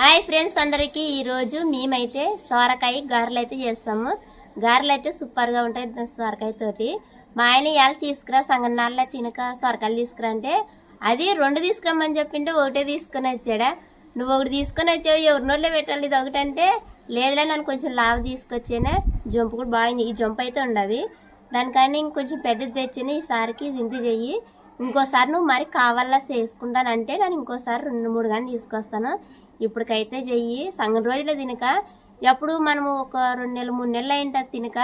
Hi friends అందరికీ. ఈరోజు మేమైతే సోరకాయ గారెలు అయితే చేస్తాము. గారెలు అయితే సూపర్గా ఉంటాయి సొరకాయ తోటి మా ఆయన ఇవాళ తీసుకురా సంగనాళ్ళ తినక సొరకాయలు తీసుకురా అంటే అది రెండు తీసుకురమ్మని చెప్పింటే ఒకటే తీసుకొని వచ్చాడా. నువ్వు ఒకటి తీసుకొని వచ్చావు ఎవరినోళ్ళే పెట్టాలి ఇది ఒకటంటే లేదులే నన్ను కొంచెం లావు తీసుకొచ్చానే జంపు కూడా బాగుంది ఈ జంపు అయితే ఉండదు. దానికని ఇంకొంచెం పెద్దది తెచ్చిన ఈసారికి ఇంత చెయ్యి. ఇంకోసారి నువ్వు మరి కావాలా చేసుకుంటానంటే నేను ఇంకోసారి రెండు మూడు కానీ తీసుకొస్తాను. ఇప్పటికైతే చెయ్యి. సంగం రోజులే తినక ఎప్పుడు మనము ఒక రెండు నెలలు మూడు నెలలు అయింటుంది తినక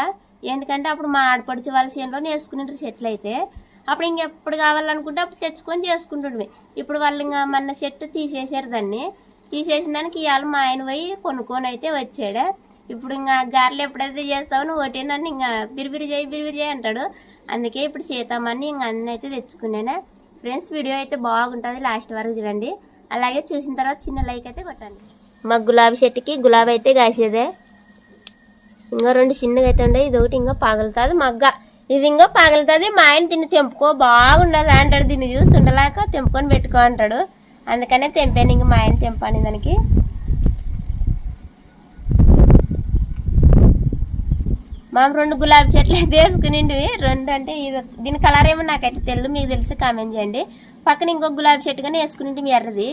ఎందుకంటే అప్పుడు మా ఆడపడిచి వాళ్ళ చేనులోనే వేసుకునేటారు చెట్లు అయితే అప్పుడు ఇంకెప్పుడు కావాలనుకుంటే అప్పుడు తెచ్చుకొని చేసుకుంటుండే ఇప్పుడు వాళ్ళు ఇంకా మన చెట్టు తీసేసారు దాన్ని. తీసేసిన దానికి ఇవాళ మా ఆయన పోయి కొనుక్కొని అయితే వచ్చాడు. ఇప్పుడు ఇంకా గారెలు ఎప్పుడైతే చేస్తావు నువ్వు ఒకటి నన్ను ఇంకా బిరిబిరి చేయి బిరిబిరి చేయి అంటాడు. అందుకే ఇప్పుడు చేతామని ఇంకా అన్నీ అయితే తెచ్చుకున్నాను. ఫ్రెండ్స్ వీడియో అయితే బాగుంటుంది. లాస్ట్ వరకు చూడండి. అలాగే చూసిన తర్వాత చిన్న లైక్ అయితే కొట్టండి. మా గులాబీ చెట్టుకి గులాబీ అయితే కాసేదే. ఇంకా రెండు చిన్నగా అయితే ఉండే ఇది ఒకటి ఇంకా పగులుతుంది. మగ్గ ఇది ఇంకా పగులుతుంది. మా ఆయన తిని తెంపుకో బాగుండదు. అంటాడు దీన్ని చూసి ఉండలేక తెంపుకొని పెట్టుకో అంటాడు. అందుకనే తెంపాను ఇంక మా ఆయన తెంపాను దానికి మా రెండు గులాబీ చెట్లు అయితే వేసుకునిండివి రెండు అంటే ఇది దీని కలర్ ఏమో నాకైతే తెలియదు మీకు తెలిసి కామెంట్ చేయండి. పక్కన ఇంకొక గులాబీ చెట్టు కానీ వేసుకుంటే ఎర్రది.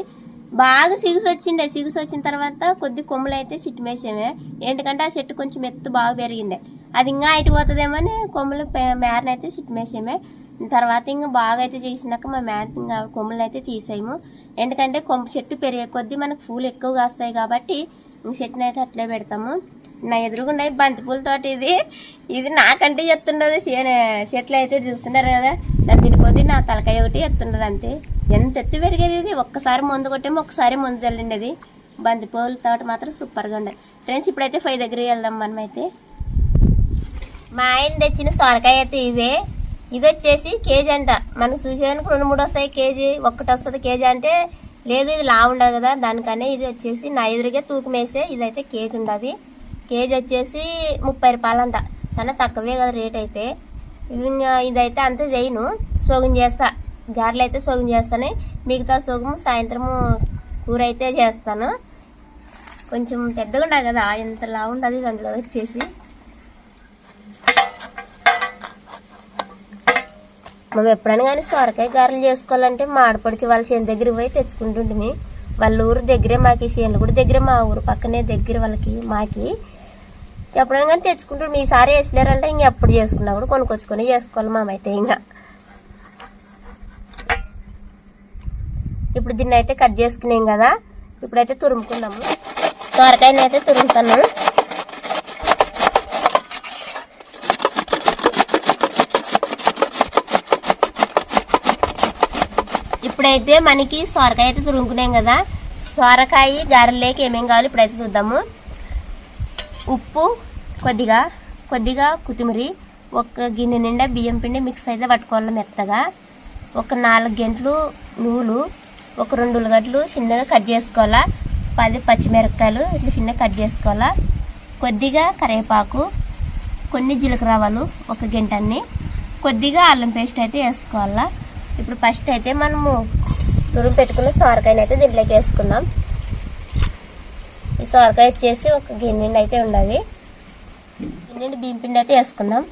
బాగా సిగుసు వచ్చిండే. సిగుసు వచ్చిన తర్వాత కొద్ది కొమ్ములు అయితే సిట్టు మేసామే. ఎందుకంటే ఆ చెట్టు కొంచెం ఎత్తు బాగా పెరిగిండే. అది ఇంకా ఇటు పోతుందేమో అని కొమ్ములు మేరనైతే సిట్టు మేసామే. తర్వాత ఇంకా బాగా అయితే చేసినాక మా మేర ఇంకా కొమ్ములు అయితే తీసేయము. ఎందుకంటే కొమ్మ చెట్టు పెరిగే కొద్దీ మనకు పూలు ఎక్కువగా వస్తాయి కాబట్టి ఇంక చెట్టుని అయితే అట్లే పెడతాము. నా ఎదురుగుండే బంతిపూలతోటి ఇది. ఇది నాకంటే ఎత్తుండదు. చెట్లు అయితే చూస్తున్నారు కదా. దాన్ని కొద్ది నా తలకాయ ఒకటి ఎత్తుండదు అంతే. ఎంత ఎత్తు పెరిగేది ఇది? ఒక్కసారి మందు కొట్టేమో ఒక్కసారి మందు చల్లిండేది అది బంతిపూల తోట మాత్రం సూపర్గా ఉండే. ఫ్రెండ్స్ ఇప్పుడైతే ఫైవ్ దగ్గరికి వెళ్దాం మనం అయితే మా ఆయన తెచ్చిన సొరకాయ అయితే ఇవే. ఇది వచ్చేసి కేజీ అంట. మనం చూసేదానికి రెండు మూడు వస్తాయి కేజీ ఒక్కటి వస్తుంది కేజీ అంటే లేదు ఇది లా ఉండదు కదా. దానికనే ఇది వచ్చేసి నా ఎదురుగా తూకం వేసే ఇదైతే కేజీ ఉండదు. కేజీ వచ్చేసి ముప్పై రూపాయలు అంట చాలా తక్కువే కదా రేట్ అయితే. ఇదైతే అంతా చేయను సోగం చేస్తా. గారెలు అయితే సోగం చేస్తాను. మిగతా సోగము సాయంత్రము కూర అయితే చేస్తాను. కొంచెం పెద్దగా ఉండదు కదా ఎంతలా ఉండదు దాంట్లో వచ్చేసి. మనం ఎప్పుడైనా కానీ సొరకాయ గారెలు చేసుకోవాలంటే మాడపడిచి వాళ్ళ చేను దగ్గర పోయి తెచ్చుకుంటుంటుంది వాళ్ళ ఊరు దగ్గరే మాకు చేనులు కూడా దగ్గరే మా ఊరు పక్కనే దగ్గర వాళ్ళకి మాకి. ఎప్పుడైనా కానీ తెచ్చుకుంటుంటే ఈసారి వేసలేరంటే ఇంక ఎప్పుడు చేసుకున్నా కూడా కొనుక్కొచ్చుకొని చేసుకోవాలి మామైతే ఇంకా. ఇప్పుడు దీన్ని అయితే కట్ చేసుకున్నాం కదా. ఇప్పుడైతే తురుముకున్నాము సొరకాయని అయితే తురుముతాను. ఇప్పుడైతే మనకి సొరకాయ అయితే తురుముకున్నాం కదా. సొరకాయ గారెలేకి ఏమేం కావాలి ఇప్పుడైతే చూద్దాము. ఉప్పు కొద్దిగా కొద్దిగా కొత్తిమీర ఒక గిన్నె నిండా బియ్యం పిండి మిక్స్ అయితే పట్టుకోవాలి మెత్తగా. ఒక నాలుగు గంటలు నువ్వులు ఒక రెండు ఉల్లిగడ్డలు చిన్నగా కట్ చేసుకోవాలా. పది పచ్చిమిరపకాయలు ఇట్లా చిన్నగా కట్ చేసుకోవాలా. కొద్దిగా కరివేపాకు కొన్ని జీలకర్రవాలు ఒక గంట అన్ని కొద్దిగా అల్లం పేస్ట్ అయితే వేసుకోవాలా. ఇప్పుడు ఫస్ట్ అయితే మనము తురుము పెట్టుకున్న సొరకాయని అయితే దీంట్లోకి వేసుకుందాం. ఈ సొరకాయ వచ్చేసి ఒక గిన్నె అయితే ఉండాలి. గిన్నె బియ్యం పిండి అయితే వేసుకుందాం.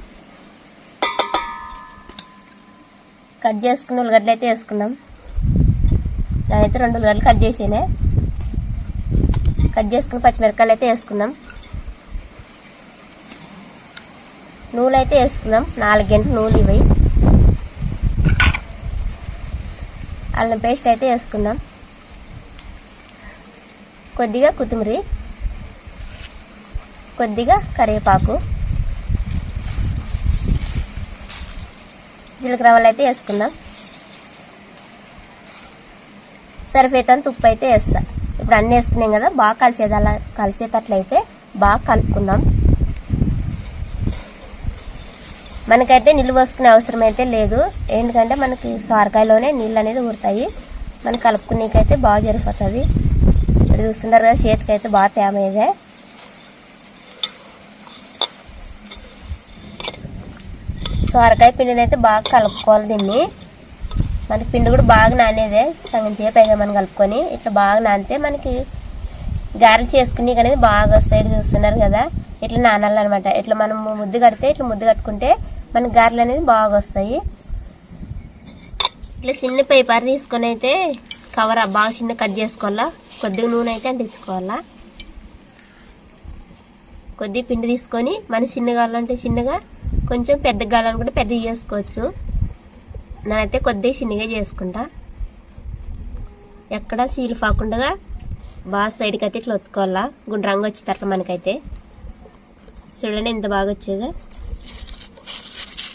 కట్ చేసుకున్న ఉల్లిగడ్డలు అయితే వేసుకుందాం. నేనైతే రెండు ఉల్లిగడ్డలు కట్ చేసేనే. కట్ చేసుకున్న పచ్చిమిరపకాయలు అయితే వేసుకుందాం. నూనె అయితే వేసుకుందాం. నాలుగు గంటలు నూనె ఇవి అల్లం పేస్ట్ అయితే వేసుకుందాం. కొద్దిగా కొత్తిమీర కొద్దిగా కరివేపాకు జీలకర్ర అయితే వేసుకుందాం. సరిపోయేంత ఉప్పు అయితే వేస్తా. ఇప్పుడు అన్నీ వేసుకున్నాం కదా బాగా కలిసేది అలా కలిసేటట్లయితే బాగా కలుపుకుందాం. మనకైతే నీళ్ళు పోసుకునే అవసరం అయితే లేదు. ఎందుకంటే మనకి సొరకాయలోనే నీళ్ళు అనేది ఊరుతాయి. మనం కలుపుకునేకైతే బాగా జరిగిపోతుంది ఇప్పుడు చూస్తున్నారు కదా చేతికి అయితే బాగా తేమేదే సొరకాయ పిండిని అయితే బాగా కలుపుకోవాలి దీన్ని. మనకి పిండి కూడా బాగా నానేదే. సగం చేపు అయితే మనం కలుపుకొని ఇట్లా బాగా నానితే మనకి గారెలు చేసుకుని అనేది బాగా వస్తాయి చూస్తున్నారు కదా. ఇట్లా నానాలన్నమాట. ఇట్లా మనం ముద్దు కడితే ఇట్లా ముద్దు కట్టుకుంటే మనకి గారెలు అనేది బాగా వస్తాయి. ఇట్లా చిన్న పేపర్ తీసుకొని అయితే కవర్ బాగా చిన్న కట్ చేసుకోవాలా? కొద్దిగా నూనె అయితే అంటించుకోవాలా? కొద్దిగా పిండి తీసుకొని మన చిన్న కావాలంటే చిన్నగా కొంచెం పెద్ద కావాలనుకుంటే పెద్దగా చేసుకోవచ్చు. నేనైతే కొద్దిగా చిన్నగా చేసుకుంటా. ఎక్కడ సీలు పాకుండా బాగా సైడ్కి అయితే ఇట్లా ఒత్తుకోవాలా? గుండ్రంగా రంగు వచ్చి అట్లా మనకైతే. చూడండి ఎంత బాగా వచ్చేది.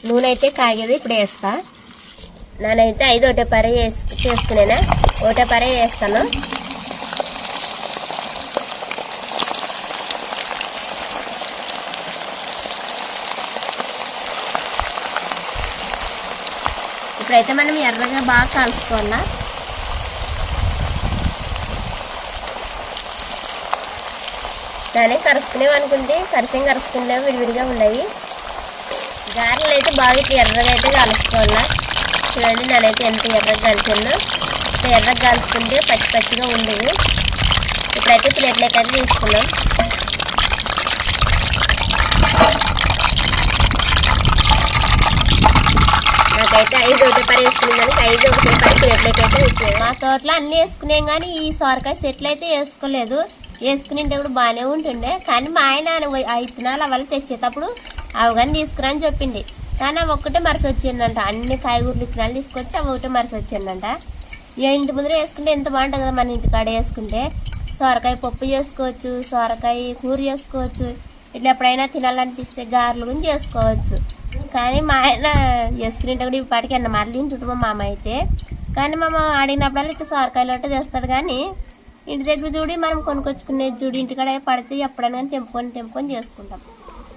నూనె అయితే కాగేది ఇప్పుడు వేస్తా. నేనైతే ఐదు ఒకటే పరే వేసు చేసుకునేనా? ఒకటే పరే వేస్తాను. అయితే మనం ఎర్రగా బాగా కలుసుకోవాలా దాన్ని కరుచుకునేవి అనుకుంటే కరిసేం కరుసుకునేవి విడివిడిగా ఉన్నాయి గారెలు అయితే బాగా ఇట్లా ఎర్రగా అయితే కలుసుకోవాలా చూడండి నేనైతే ఎంత ఎర్రగా కలిసాను ఇట్లా ఎర్రగా కలుసుకుంటే పచ్చి పచ్చిగా ఉండదు ఇప్పుడైతే ప్లేట్లోకి అయితే తీసుకున్నాం. నాకైతే ఐదు ఒకటి పరి వేసుకున్నాను ఐదు ఒకటి పరి ప్లేట్లోకి అయితే వచ్చాయి మా తోటలో అన్నీ వేసుకునేం కానీ ఈ సొరకాయ చెట్లు అయితే వేసుకోలేదు. వేసుకునేటప్పుడు బాగానే ఉంటుండే. కానీ మా ఆయన ఆ విత్తనాలు అవన్నీ తెచ్చేటప్పుడు అవి కానీ తీసుకురని చెప్పింది కానీ అవి ఒక్కటే మరసి వచ్చిందంట. అన్ని కాయగూరలు విత్తనాలు తీసుకొచ్చి అవి ఒకటే మరసి వచ్చిందంట. ఇక ఇంటి ముందర వేసుకుంటే ఎంత బాగుంటుంది కదా మన ఇంటికాడ వేసుకుంటే. సొరకాయ పప్పు చేసుకోవచ్చు సొరకాయ కూర చేసుకోవచ్చు. ఇట్లా ఎప్పుడైనా తినాలనిపిస్తే గారెలు కూడా చేసుకోవచ్చు. కానీ మా ఆయన చేసుకునేట కూడా పాటికి అన్న మళ్ళీ చుట్టూ మా మామ అయితే. కానీ మా మామ ఆడినప్పుడల్లా ఇట్లా సొరకాయలు అంటే తెస్తాడు కానీ ఇంటి దగ్గర చూడి మనం కొనుక్కొచ్చుకునేది చూడి ఇంటికాడ పడితే ఎప్పుడైనా కానీ తెంపుకొని తెంపుకొని చేసుకుంటాం.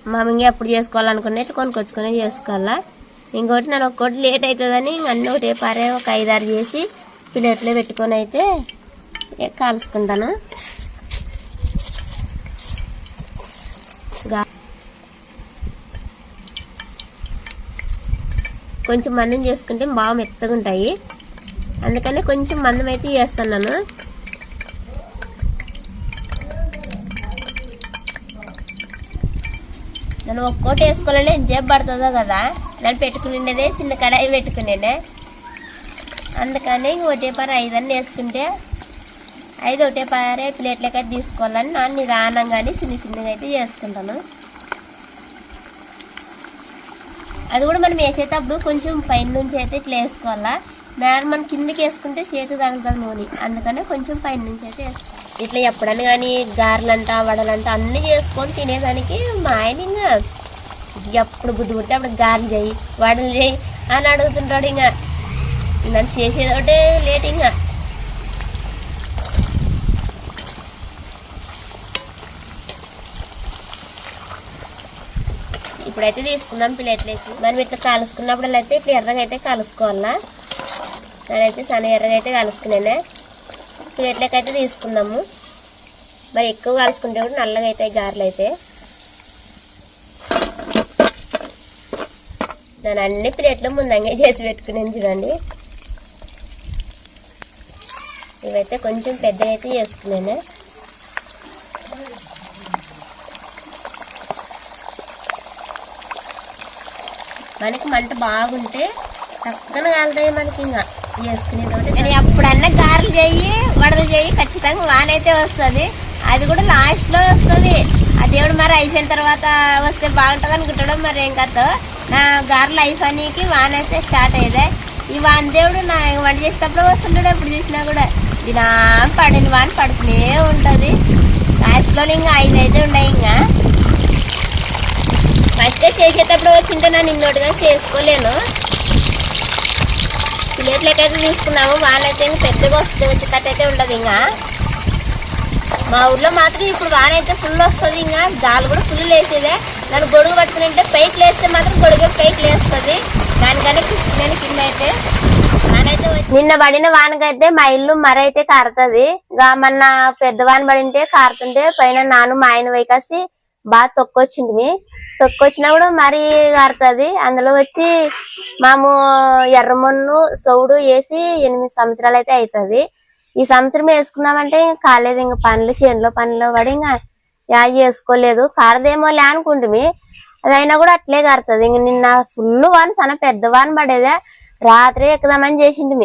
మామ ఇంకా ఎప్పుడు చేసుకోవాలనుకునే ఇట్లా కొనుక్కొచ్చుకునే చేసుకోవాలా. ఇంకోటి నన్ను ఒక్కోటి లేట్ అవుతుందని అన్నీ ఒకటే పారే ఒక ఐదారు చేసి ప్లేట్లో పెట్టుకొని అయితే కాల్చుకుంటాను గా- కొంచెం మందం చేసుకుంటే బాగా మెత్తగా ఉంటాయి. అందుకని కొంచెం మందం అయితే చేస్తున్నాను. నేను ఒక్కోటి వేసుకోవాలంటే ఎంజాయ్ పడుతుందో కదా? నేను పెట్టుకునేదే చిన్న కడాయి పెట్టుకునేనే అందుకని ఒకటే పార ఐదన్నీ వేసుకుంటే ఐదు ఒకటే పారే ప్లేట్లకి తీసుకోవాలని నా నిదానంగానే చిన్న చిన్నగా అయితే చేసుకుంటాను. అది కూడా మనం వేసేటప్పుడు కొంచెం పైన నుంచి అయితే ఇట్లా వేసుకోవాలా? నార్మల్ కిందకి వేసుకుంటే చేతి తగులుతుంది నూనె. అందుకనే కొంచెం పైన నుంచి అయితే వేసుకోవాలి. ఇట్లా ఎప్పుడని కానీ గారెలంట వడలంట అన్నీ చేసుకొని తినేదానికి మా ఆయన ఇంకా ఎప్పుడు బుద్ధి పుడితే అప్పుడు గారెలు చేయి వడలు చేయి అని అడుగుతుంటాడు ఇంకా నన్ను చేసేది ఒకటే లేట్ ఇంకా ఇప్పుడైతే తీసుకుందాం ప్లేట్లేసి మనం ఇట్లా కాలుసుకున్నప్పుడు అయితే ఇట్లా ఎర్రగా అయితే కలుసుకోవాలా? నేనైతే సన్న ఎర్రగా అయితే కలుసుకున్నానే ప్లేట్లకి అయితే తీసుకుందాము. మరి ఎక్కువ కలుసుకుంటే కూడా నల్లగా అవుతాయి గారెలు అయితే. నేను అన్ని ప్లేట్లు ముందంగా చేసి పెట్టుకున్నాను చూడండి. ఇవైతే కొంచెం పెద్దగా అయితే చేసుకున్నాను మనకి మంట బాగుంటే చక్కన కాలుతాయి మనకి ఇంకా. చేసుకునేది కానీ ఎప్పుడన్నా గారెలు చెయ్యి వడలు చెయ్యి ఖచ్చితంగా వానైతే వస్తుంది. అది కూడా లాస్ట్లో వస్తుంది. ఆ దేవుడు మరి అయిపోయిన తర్వాత వస్తే బాగుంటుంది అనుకుంటాడు మరి ఏం కథ నా గారెలు అయిపోయినకి వాన అయితే స్టార్ట్ అయ్యేదే. ఈ వాన దేవుడు నా వంట చేసేటప్పుడు వస్తుంటాడు ఎప్పుడు చూసినా కూడా. దినా పడిన వాన పడుతూనే ఉంటుంది. లాస్ట్లో ఇంకా ఐదు అయితే ఉన్నాయి ఇంకా. ఫస్ట్ చేసేటప్పుడు వచ్చింటే నేను ఇన్నోటిగా చేసుకోలేను. ప్లేట్లకి అయితే తీసుకున్నాము వానైతే పెద్దగా వస్తుంది వచ్చేటట్టు అయితే ఉండదు ఇంకా మా ఊర్లో మాత్రం ఇప్పుడు వాన అయితే ఫుల్ వస్తుంది ఇంకా దాలు కూడా ఫుల్ లేసేదే. నన్ను గొడుగు పట్టుకుంటే పైకి లేస్తే మాత్రం గొడుగు పైకి లేస్తుంది. దానికనే నేను కింద అయితే నిన్న పడిన వానకైతే మా ఇల్లు మరైతే కారుతుంది. ఇంకా మొన్న పెద్ద వాన పడింటే కారుతుంటే పైన నాను మా ఆయన వైకాసి బాగా తొక్కొచ్చింది. తొక్కొచ్చినప్పుడు కూడా మరీ కారుతుంది అందులో వచ్చి మాము ఎర్రమొన్ను సౌడు వేసి ఎనిమిది సంవత్సరాలు అయితే అవుతుంది ఈ సంవత్సరం వేసుకున్నామంటే ఇంకా కాలేదు. ఇంకా పనులు చేనులో పనులు పడి ఇంకా యా వేసుకోలేదు. కారదేమో లే అనుకుంటుంది అది అయినా కూడా అట్లే కారుతుంది ఇంక నిన్న ఫుల్ వాన సన పెద్ద వాన పడేదే. రాత్రి ఎక్కుదామని చేసిండు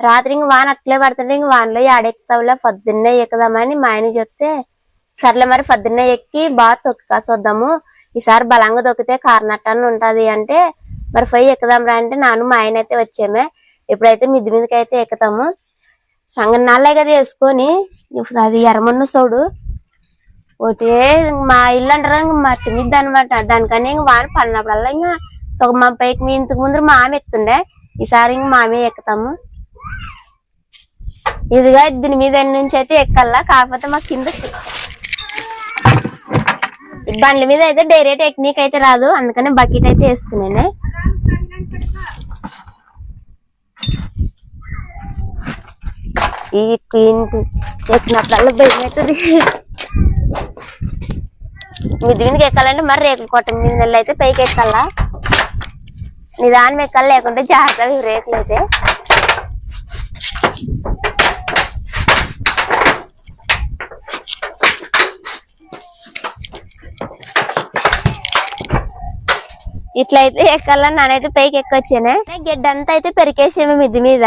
రాత్రి ఇంక వాన అట్లే పడుతుంటే ఇంక వానలో ఆడెక్కుతావులే పొద్దున్నే ఎక్కుదామని మా ఆయన చెప్తే సర్లే మరి పొద్దున్నే ఎక్కి బాగా తొక్కి కాసొద్దాము ఈసారి బలంగా దొక్కితే కారణట్టాన్ని ఉంటది అంటే మరి పోయి ఎక్కుదాం రా అంటే నాను మా ఆయన అయితే వచ్చామే. ఇప్పుడైతే మిద్ది మీదకి అయితే ఎక్కుతాము. సంగనాళ్ళే కదా వేసుకొని అది ఎర్రమన్ను సోడు. ఒకటి మా ఇల్లు అంటారు మా చిన్నది అనమాట దానికని ఇంక వాన పడినప్పుడల్లా ఇంకా ఒక మా పైకి మీ ఇంతకు ముందు మా ఆమె ఎక్కుతుండే. ఈసారి ఇంక మామే ఎక్కుతాము. ఇదిగా దీని మీద ఎన్ని నుంచి అయితే ఎక్కల్లా కాకపోతే మా కింద బండ్ల మీద అయితే డైరెక్ట్ టెక్నిక్ అయితే రాదు. అందుకని బకెట్ అయితే వేసుకున్నాను ఈ క్లీన్ ఎక్కినప్పుడల్లా భయం అవుతుంది. మిద్ది మీదకి ఎక్కాలంటే మరి రేకులు కొట్ట మీద నెల అయితే పైకి ఎక్కాలా? నిదానం ఎక్కాలి లేకుంటే జాగ్రత్త రేకులు అయితే ఇట్లయితే ఎక్కాలని నానైతే పైకి ఎక్కొచ్చానే గడ్డి అంతా అయితే పెరికేసాము మిద్ది మీద.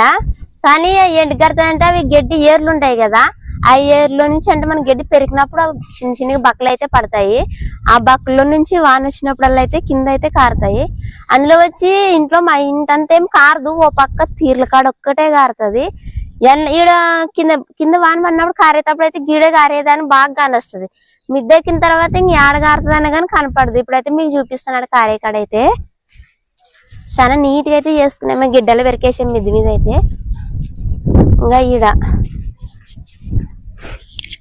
కానీ ఎండు అంటే అవి గడ్డి ఏర్లు ఉంటాయి కదా. ఆ ఏర్లో నుంచి అంటే మన గడ్డి పెరిగినప్పుడు అవి చిన్న చిన్నగా బక్కలు అయితే పడతాయి. ఆ బక్కల నుంచి వాన వచ్చినప్పుడల్లా అయితే కింద అయితే కారుతాయి. అందులో వచ్చి ఇంట్లో మా ఇంటంతా ఏం కారదు. ఓ పక్క తీర్ల కాడ ఒక్కటే కారుతుంది. ఈడ కింద కింద వాన పడినప్పుడు కారేటప్పుడు అయితే గీడే కారేదని బాగా కానొస్తుంది మిద్దె ఎక్కిన తర్వాత ఇంక ఏడ కారుతుంది కానీ కనపడదు. ఇప్పుడైతే మీకు చూపిస్తున్నాడు కారే కాడ అయితే. చాలా నీట్గా అయితే చేసుకున్నాము గిడ్డలు పెరికేసాం మిద్ది మీద అయితే. ఇంకా ఈడ.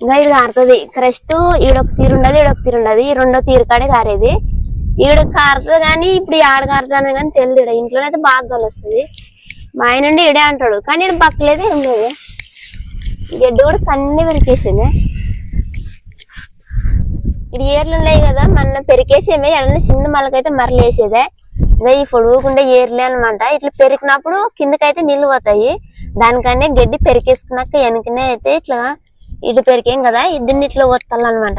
ఇంకా ఈడ కారుతుంది. క్రస్ట్ ఈడొక తీరు ఉండదు ఈడొక తీరు ఉండదు. ఈ రెండో తీరు కాడే కారేది. ఈడ కారుతుంది కానీ ఇప్పుడు ఆడ కారుతుంది కానీ తెలియదు ఈడ. ఇంట్లోనైతే బాగా కలుస్తుంది మా ఆయన నుండి ఈడే అంటాడు. కానీ ఈడ పక్కలేదు ఏం లేదు. గడ్డి కూడా కన్నీ పెరికేసింది. ఇది ఏర్లు ఉన్నాయి కదా మన పెరికేసేమే ఎడన చిన్న మలకైతే మరలేసేదే ఇంకా ఈ పొడుగుకుండే ఏర్లే అన్నమాట. ఇట్లా పెరికినప్పుడు కిందకైతే నీళ్ళు పోతాయి. దానికనే గడ్డి పెరికేసుకున్నాక వెనకనే అయితే ఇట్లా ఇటు పెరికేం కదా దీన్ని ఇట్లా వత్తాలన్నమాట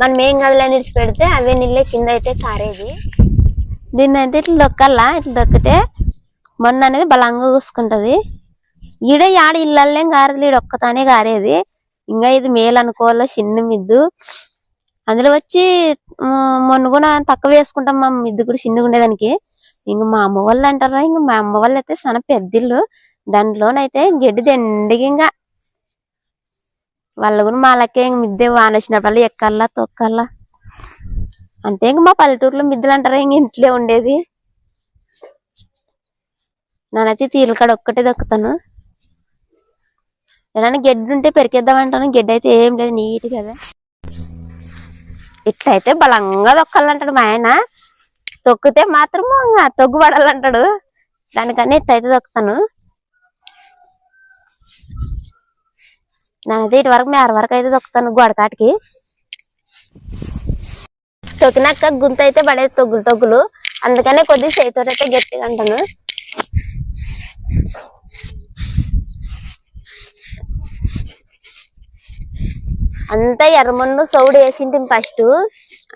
మనం ఏం కదలని నిడిచి పెడితే అవే నీళ్ళే కింద అయితే కారేది. దీన్ని అయితే ఇట్లా దొక్కల్లా ఇట్లా దొక్కితే మొన్న అనేది బలంగా కూసుకుంటది. ఈడ ఆడ ఇళ్ళల్లేం కారదు ఈడ ఒక్కతానే కారేది. ఇంకా ఇది మేలు అనుకోవాలో చిన్న మిద్దు. అందులో వచ్చి మొన్న కూడా తక్కువ వేసుకుంటాం మా మిద్దు కూడా చిన్నగా ఉండేదానికి. ఇంక మా అమ్మ వాళ్ళు అంటారా ఇంక మా అమ్మ వాళ్ళు అయితే సన పెద్దిళ్ళు దాంట్లోనైతే గడ్డి దండిగా ఇంకా వాళ్ళ కూడా మా లెక్క ఇంక మిద్దె వాన వచ్చినప్పుడు ఎక్కల్లా తొక్కల్లా. అంటే ఇంక మా పల్లెటూరులో మిద్దెలు అంటారా ఇంక ఇంట్లో ఉండేది. నేనైతే తీలకాడ ఒక్కటే దొక్కుతాను ఏదైనా గడ్డి ఉంటే పెరికేద్దామంటాను గడ్డి అయితే ఏం లేదు నీట్ కదా ఇట్లయితే బలంగా తొక్కాలంటాడు మా ఆయన. తొక్కితే మాత్రము తొగ్గుపడాలంటాడు దానికన్నా ఇట్లయితే తొక్కుతాను. నేనైతే ఇటు వరకు మేర వరకు అయితే తొక్కుతాను గోడకాటికి. తొక్కినాక గుంత అయితే పడేది తొగ్గులు తొగ్గులు. అందుకనే కొద్దిగా చేతితో అయితే గట్టిగా అంటాను. అంతా ఎర్రమన్ను సౌడు వేసింటి ఫస్ట్.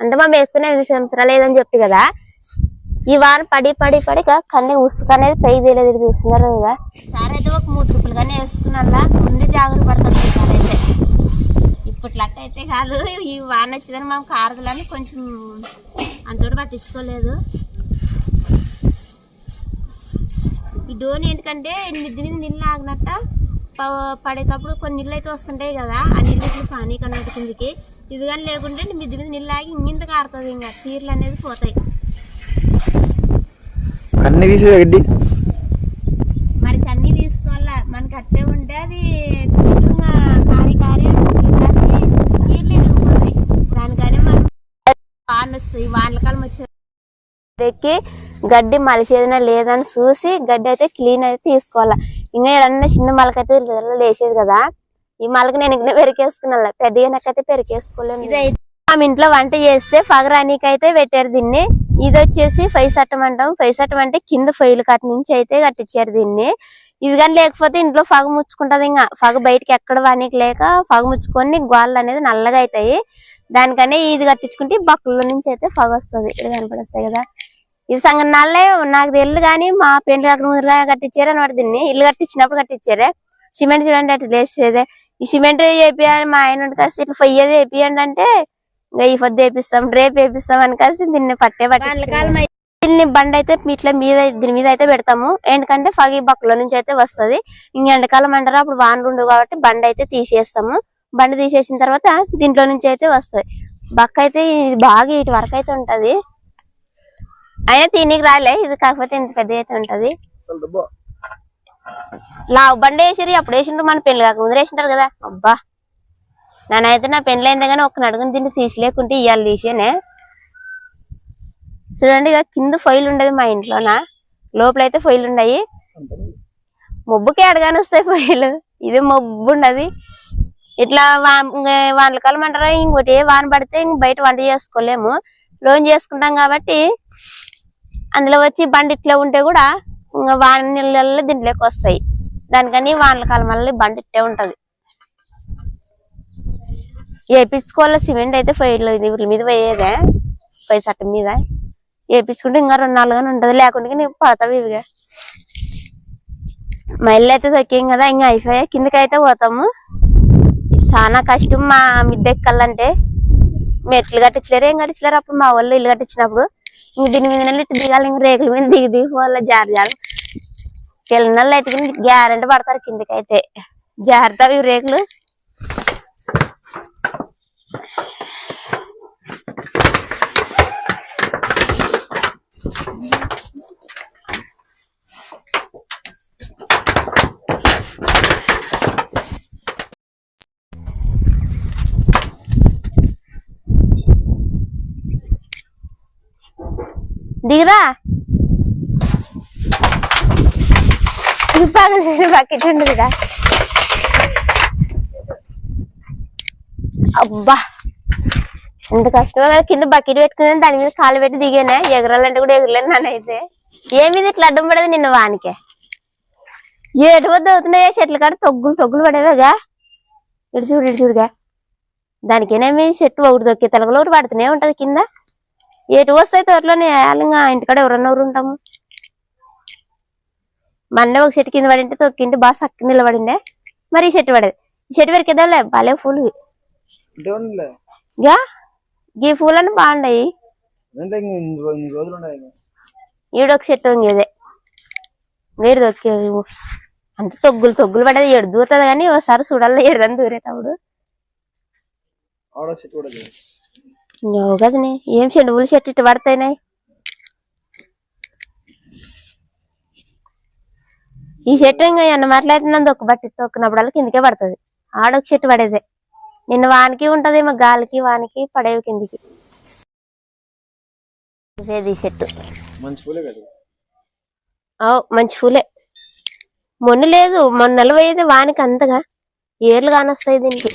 అంటే మనం వేసుకునే ఎనిమిది సంవత్సరాలు లేదని చెప్పి కదా. ఈ వాన పడి పడి పడి ఇక కన్నీ ఉసుక అనేది పై తేలేదు చూస్తున్నారు కదా. సార్ అయితే ఒక మూడు ట్రిప్పులు కానీ వేసుకున్నా ముందే జాగ్రత్త పడుతుంది సార్ అయితే. ఇప్పట్లక్క అయితే కాదు. ఈ వాన వచ్చిందని మనం కారదులని కొంచెం అంతటి పట్టించుకోలేదు. ఈ డోన్ ఏంటంటే మిద్ది మీద నీళ్ళు ఆగినట్ట. ప- పడేటప్పుడు కొన్ని నీళ్ళు అయితే వస్తుంటాయి కదా. ఆ నీళ్ళు ఇట్లా కిందికి. ఇది కానీ లేకుంటే మిద్ది మీద నీళ్ళు ఆగి ఇంత కారుతుంది ఇంకా. తీర్లు అనేది పోతాయి. కన్ని మరి అన్ని తీసుకోవాలా? మనకి అట్టే ఉంటే అది కారి కారి నీళ్ళు ఇరుగుపోతాయి దానికనే మనం వాన వస్తాయి వచ్చే ఎక్కి గడ్డి మలిసేదినా లేదని చూసి గడ్డి అయితే క్లీన్ అయితే తీసుకోవాలా. ఇంకా ఏడన్నా చిన్న మలకైతే లేసేది కదా. ఈ మలక నేను ఇక్కడ పెరికేసుకున్నా పెద్దగా నాకైతే పెరికేసుకోలేను మా ఇంట్లో వంట చేస్తే ఫగరానికి అయితే పెట్టారు దీన్ని. ఇది వచ్చేసి ఫైవ్ సట్టం అంటాం. ఫైవ్ సట్టం అంటే కింద ఫైల్ కట్ నుంచి అయితే కట్టించారు దీన్ని. ఇది కానీ లేకపోతే ఇంట్లో ఫగ ముచ్చుకుంటది ఇంకా. ఫగ బయటికి ఎక్కడ వానికి లేక ఫగ ముచ్చుకొని గోళ్ళు అనేది నల్లగా అవుతాయి. దానికనే ఇది కట్టించుకుంటే బక్కుల నుంచి అయితే ఫగ వస్తుంది. ఇది కనపడస్తాయి కదా. ఇది సంగతి నల్లే నాకు తెలియదు కానీ మా పెళ్ళి కాక ముందుగా కట్టించారు అనమాట దీన్ని. ఇల్లు కట్టించినప్పుడు కట్టించారే. సిమెంట్ చూడండి అట్లా లేసేదే ఈ సిమెంట్ వేపియాలి మా ఆయన ఉండి కాస్త ఇట్లా పొయ్యేది వేపియండి అంటే ఇంకా ఈ పొద్దు వేపిస్తాం రేపు వేపిస్తాం అని కాసి దీన్ని పట్టే పట్టి దీన్ని బండి అయితే ఇట్లా మీద దీని మీద అయితే పెడతాము. ఎందుకంటే ఫగి బక్కుల నుంచి అయితే వస్తది. ఇంక ఎండాకాలం అంటారా అప్పుడు వాన ఉండు కాబట్టి బండి అయితే తీసేస్తాము. బండి తీసేసిన తర్వాత దీంట్లో నుంచి అయితే వస్తాయి బక్క అయితే ఇది బాగా ఇటు వరకు అయితే ఉంటది. అయినా తినికి రాలే ఇది కాకపోతే ఇంత పెద్ద అయితే ఉంటది. నా లావు బండి వేసిరు అప్పుడు వేసిండ్రు మన పెళ్ళి కాక ముందు వేసింటారు కదా. అబ్బా. నానైతే నా పెళ్ళి అయింది కానీ ఒక్క అడుగుని తిండి తీసిలేకుంటే ఇవాళ తీసేనే. చూడండి ఇక కింద ఫైల్ ఉండదు మా ఇంట్లోన? లోపల అయితే ఫైల్ ఉన్నాయి మొబ్బుకే అడగానే వస్తాయి ఫైల్. ఇది మొబ్బు ఉండదు. ఇట్లా వా- వానలు వానల ఇంకోటి ఏ వాన పడితే ఇంక బయట వంట చేసుకోలేము. లోన్ చేసుకుంటాం కాబట్టి అందులో వచ్చి బండి ఇట్లా ఉంటే కూడా ఇంకా వాన నీళ్ళల్లో దీంట్లోకి వస్తాయి. దానికని వానల కాలం వల్ల బండి ఇట్టే ఉంటది. వేపించుకోవాలి సిమెంట్ అయితే ఫైల్ ఇది మీద పోయేదే. పై సట్టం మీద. వేపించుకుంటే ఇంకా రెండు నాలుగు ఉంటది. లేకుంటే నీకు పడతావు ఇవిగా. మైళ్ళు అయితే తొక్కేం కదా ఇంకా అయిపోయా. కిందకి అయితే పోతాము. చాలా కష్టం మా మిద్దెక్కాలంటే. మెట్లు కట్టించలేరు ఏం కట్టించలేరు అప్పుడు మా వాళ్ళు ఇల్లు కట్టించినప్పుడు. దీని మీద ఇటు దిగాలి ఇంక రేకుల మీద దిగి దిగి పోవాలి జారు జారు. పిల్లలు అయితే గ్యారెంటీ పడతారు కిందకి అయితే జారుతావు ఇవి రేకులు. దిగురా. బకెట్ ఉండదుగా అబ్బా. ఎంత కష్టమో కదా కింద బకెట్ పెట్టుకుని దాని మీద కాలు పెట్టి దిగానే? ఎగరాలంటే కూడా ఎగరలేను నానైతే. ఏమి ఇట్లా అడ్డం పడదు నిన్న వానికే. ఏటు వద్ద అవుతున్నాయా? చెట్లు కాడ తొగ్గులు తొగ్గులు పడేవేగా. ఇటు చూడు ఇటు చూడుగా. దానికేనేమి? చెట్టు ఒకటి తొక్కి తలగలు ఒకటి పడుతూనే ఉంటది కింద. ఎటు వస్తాయి తోటలోనే ఇంకా ఇంటికాడ ఎవరన్నా ఎవరు ఉంటాము. మొన్న ఒక చెట్టు కింద పడింటే తొక్కింటే బాగా చక్క నిలబడిండే. మరి ఈ చెట్టు పడేది. ఈ చెట్టు వరకు ఎదలే భలే పూలు అంటే గా ఈ పూలని బాగున్నాయి. అంటే. ఈడొక చెట్టు ఇంకేదే ఏడు తొక్కే అంత తొగ్గులు తొగ్గులు పడేది. ఏడు దూరుతుంది కానీ ఒకసారి చూడాలి. ఏడుదని దూరేటప్పుడు ఆడ చెట్టు కూడా లేదు. నువ్వు కదనే ఏం చెట్టు పూల చెట్టు ఇట్టు పడతాయినాయి ఈ చెట్టు ఇంకా ఎన్న మాట్లాడుతున్నందు ఒక బట్టి తొక్కినప్పుడల్లా కిందకే పడుతుంది. ఆడొక చెట్టు పడేదే. నిన్న వానికి ఉంటది మా గాలికి వానికి పడేవి కిందికి. చెట్టు మంచి పూలే మంచి మొన్న లేదు మొన్నలు పోయేది వానికి అంతగా. ఏర్లు కానొస్తాయి దీనికి.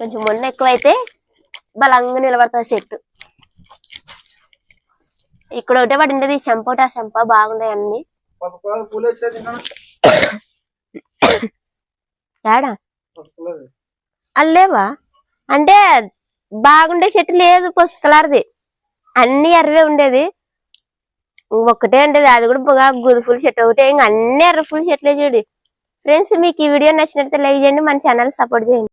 కొంచెం మొన్న ఎక్కువైతే బలంగా నిలబడుతుంది చెట్టు ఇక్కడ ఒకటే పడి ఉండేది చెంపోట చెంప బాగున్నాయి అన్ని. ఏడా అల్లేవా అంటే బాగుండే చెట్టు లేదు పసుపు కలర్ది. అన్ని ఎర్రవే ఉండేది. ఒక్కటే ఉండేది అది కూడా బాగా గుదుపుల చెట్టు ఒకటే. ఇంకా అన్ని ఎర్ర పూల చెట్లే చూడు. ఫ్రెండ్స్ మీకు ఈ వీడియో నచ్చినట్లయితే లైక్ చేయండి మన ఛానల్ సపోర్ట్ చేయండి.